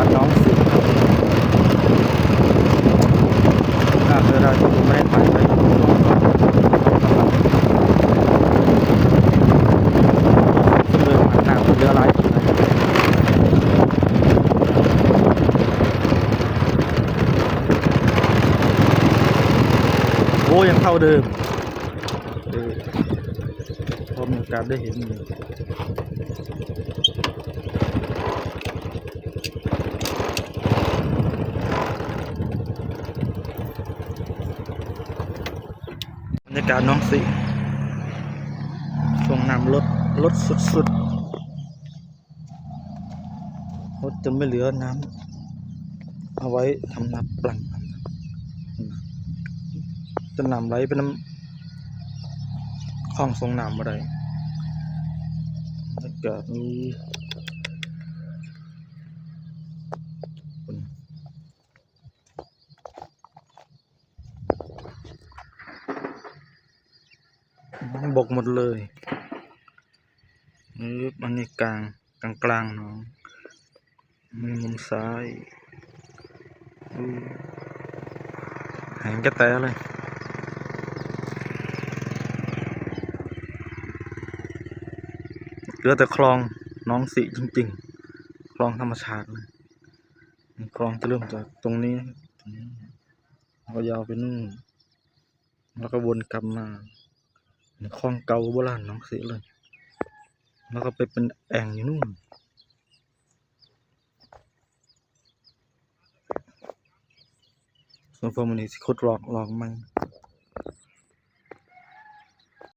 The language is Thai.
าศน้องสิน่าเรือเราจะไม่ได้ถ่ายไปช่วงก่อนเรือมาหน้าเรืออะไรโอ้ยังเท่าเดิมเออพอมีโอกาสได้เห็น รยากาศน้องสิช่วงน้ำลดลดสุดๆรถจะไม่เหลือน้ำเอาไว้ทำน้ำปลังจะน้ำไหลเป็นน้ำคลองทรงน้ำอะไรบรรยากาศนี้ บกหมดเลยนี่อันนี้กลางกลางกลางๆเนาะมีมุมซ้ายอือแหงกระแตเลยเหลือแต่คลองน้องสีจริง ๆ คลองธรรมชาติเลยคลองจะเริ่มจากตรงนี้ก็ยาวไปนู่นแล้วก็วนกลับมา คลองเก่าโบราณน้องเสือเลย แล้วก็ไปเป็นแอ่งอยู่นู่นส่วนฟอร์มอนี้สิคดหลอกหลอกมัน